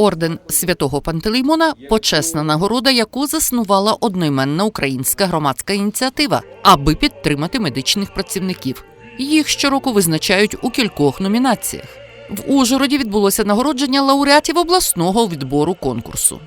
Орден святого Пантелеймона почесна нагорода, яку заснувала одноіменна українська громадська ініціатива, аби підтримати медичних працівників. Їх щороку визначають у кількох номінаціях. В Ужгороді відбулося нагородження лауреатів обласного відбору конкурсу.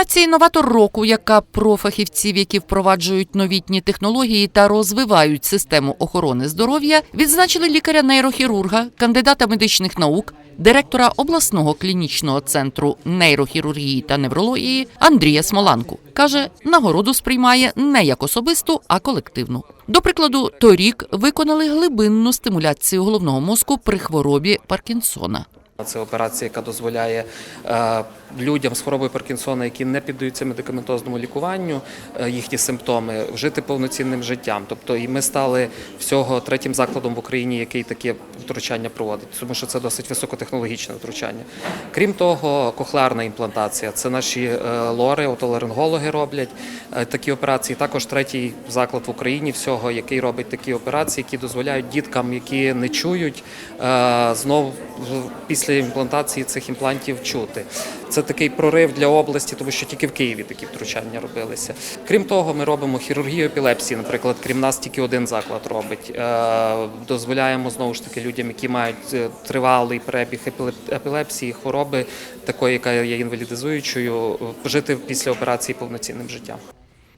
Номінації Новатор року, яка про фахівців, які впроваджують новітні технології та розвивають систему охорони здоров'я, відзначили лікаря-нейрохірурга, кандидата медичних наук, директора обласного клінічного центру нейрохірургії та неврології Андрія Смоланку. каже, нагороду сприймає не як особисту, а колективну. До прикладу, торік виконали глибинну стимуляцію головного мозку при хворобі Паркінсона. Це операція, яка дозволяє е, людям з хворобою Паркінсона, які не піддаються медикаментозному лікуванню, е, їхні симптоми, жити повноцінним життям. Тобто, і ми стали всього третім закладом в Україні, який таке втручання проводить, тому що це досить високотехнологічне втручання. Крім того, кохлеарна імплантація це наші е, лори, отоларингологи роблять е, такі операції. Також третій заклад в Україні всього, який робить такі операції, які дозволяють діткам, які не чують, е, знов після імплантації цих імплантів чути. Це такий прорив для області, тому що тільки в Києві такі втручання робилися. Крім того, ми робимо хірургію епілепсії. Наприклад, крім нас тільки один заклад робить. Е, Дозволяємо знову ж таки людям, які мають е, тривалий перебіг епілеп- епілепсії, хвороби, такої, яка є інвалідизуючою, жити після операції повноцінним життям.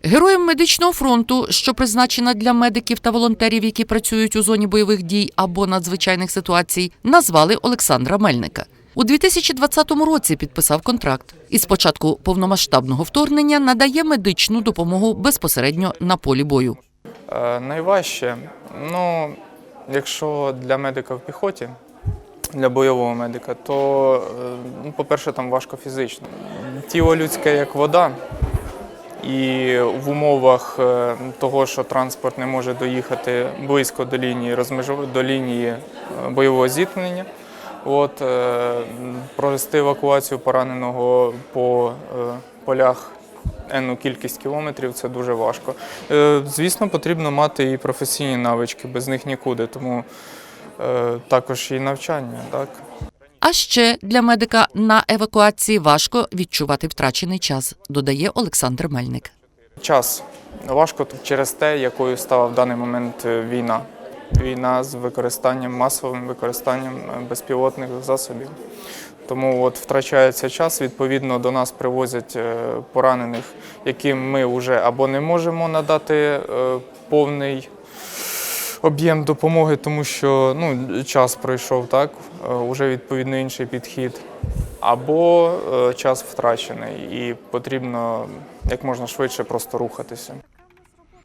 Героєм медичного фронту, що призначена для медиків та волонтерів, які працюють у зоні бойових дій або надзвичайних ситуацій, назвали Олександра Мельника. У 2020 році підписав контракт і з початку повномасштабного вторгнення надає медичну допомогу безпосередньо на полі бою. Е, Найважче, ну, якщо для медика в піхоті, для бойового медика, то, е, ну, по-перше, там важко фізично. Тіло людське як вода, і в умовах е, того, що транспорт не може доїхати близько до лінії розмежу- до лінії е, бойового зіткнення. От, е, провести евакуацію пораненого по е, полях енну кількість кілометрів це дуже важко. Е, Звісно, потрібно мати і професійні навички, без них нікуди, тому е, також і навчання. Так? А ще для медика на евакуації важко відчувати втрачений час, додає Олександр Мельник. Час важко через те, якою стала в даний момент е, війна. Війна з використанням масовим використанням е, безпілотних засобів. Тому от втрачається час. Відповідно, до нас привозять е, поранених, яким ми вже або не можемо надати е, повний об'єм допомоги, тому що ну, час пройшов, так, е, уже відповідно інший підхід. Або час втрачений, і потрібно як можна швидше просто рухатися.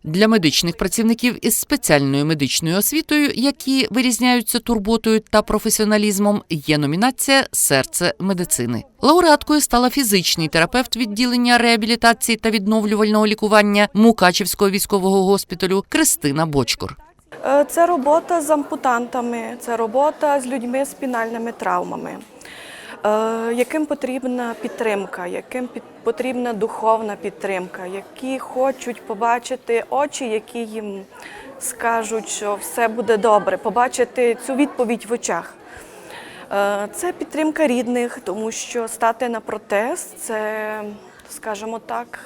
Для медичних працівників із спеціальною медичною освітою, які вирізняються турботою та професіоналізмом, є номінація Серце медицини. Лауреаткою стала фізичний терапевт відділення реабілітації та відновлювального лікування Мукачівського військового госпіталю Кристина Бочкор. Е, Це робота з ампутантами, це робота з людьми з спінальними травмами, яким потрібна підтримка, яким потрібна духовна підтримка, які хочуть побачити очі, які їм скажуть, що все буде добре, побачити цю відповідь в очах. Е, Це підтримка рідних, тому що стати на протез це, скажімо так,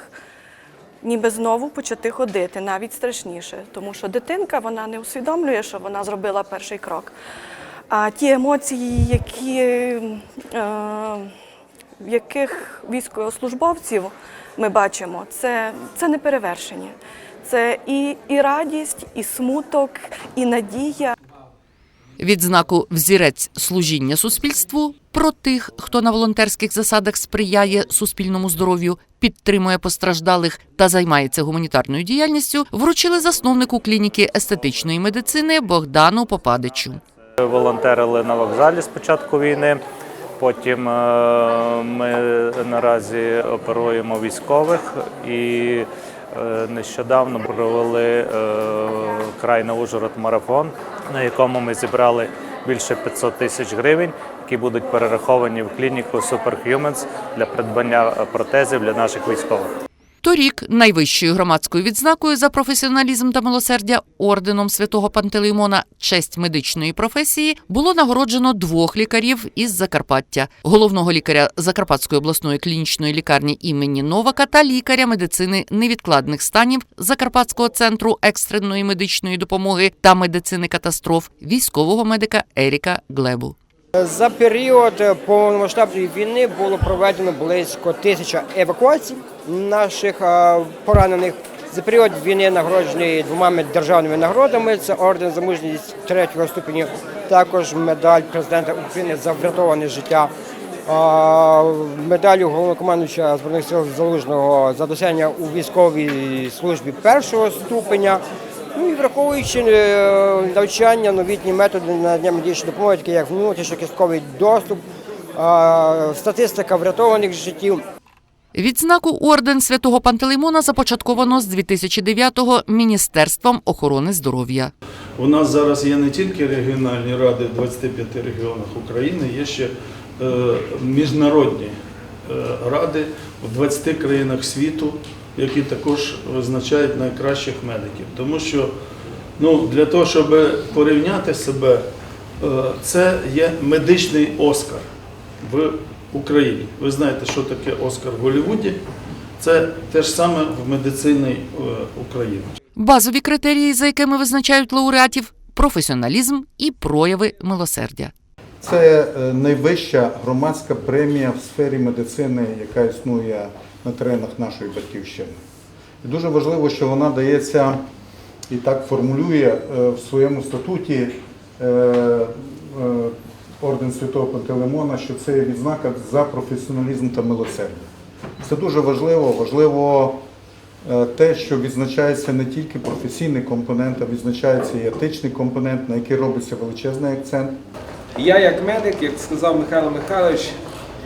ніби знову почати ходити, навіть страшніше, тому що дитинка вона не усвідомлює, що вона зробила перший крок. А ті емоції, які, е, в яких військовослужбовців ми бачимо, це, це не перевершення. Це і, і радість, і смуток, і надія. Відзнаку Взірець служіння суспільству про тих, хто на волонтерських засадах сприяє суспільному здоров'ю, підтримує постраждалих та займається гуманітарною діяльністю, вручили засновнику клініки естетичної медицини Богдану Попадичу. Волонтерили на вокзалі з початку війни. Потім е, ми наразі оперуємо військових і Е, Нещодавно провели е, край на Ужгород марафон, на якому ми зібрали більше 500 тисяч гривень, які будуть перераховані в клініку Superhumans для придбання протезів для наших військових. Торік найвищою громадською відзнакою за професіоналізм та милосердя орденом святого Пантелеймона честь медичної професії було нагороджено двох лікарів із Закарпаття: головного лікаря Закарпатської обласної клінічної лікарні імені Новака та лікаря медицини невідкладних станів Закарпатського центру екстреної медичної допомоги та медицини катастроф військового медика Еріка Глебу. За період повномасштабної війни було проведено близько тисяча евакуацій наших е, поранених. За період війни нагороджений двома державними нагородами. Це орден за мужність третього ступеню, також медаль президента України за врятоване життя. е, Медалю головнокомандуюча збройних сил залужного за досягнення у військовій службі першого ступеня. Ну і враховуючи е, навчання, новітні методи надання медичної допомоги, такі як внутрішньокістковий доступ, статистика врятованих життів. Відзнаку орден святого Пантелеймона започатковано з 2009-го Міністерством охорони здоров'я. У нас зараз є не тільки регіональні ради в 25 регіонах України, є ще е, міжнародні е, ради в 20 країнах світу, які також визначають найкращих медиків. Тому що ну, для того, щоб порівняти себе, е, це є медичний Оскар в Україні. Ви знаєте, що таке Оскар в Голлівуді? Це те ж саме в медицині е, України. Базові критерії, за якими визначають лауреатів професіоналізм і прояви милосердя. Це е, найвища громадська премія в сфері медицини, яка існує на теренах нашої батьківщини. І дуже важливо, що вона дається і так формулює е, в своєму статуті е, е, орден Святого Пантелеймона, що це є відзнака за професіоналізм та милосердя. Це дуже важливо. Важливо те, що відзначається не тільки професійний компонент, а відзначається і етичний компонент, на який робиться величезний акцент. Я як медик, як сказав Михайло Михайлович,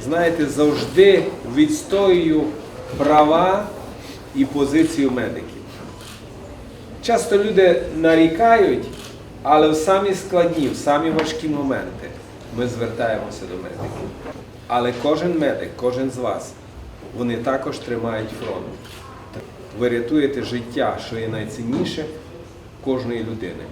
знаєте, завжди відстоюю права і позицію медиків. Часто люди нарікають, але в самі складні, в самі важкі моменти ми звертаємося до медиків. Але кожен медик, кожен з вас, вони також тримають фронт. Ви рятуєте життя, що є найцінніше кожної людини.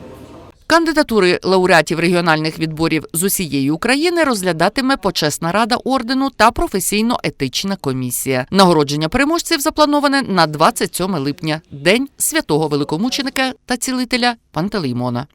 Кандидатури лауреатів регіональних відборів з усієї України розглядатиме почесна рада ордену та професійно-етична комісія. Нагородження переможців заплановане на 27 липня, день святого великомученика та цілителя Пантелеймона.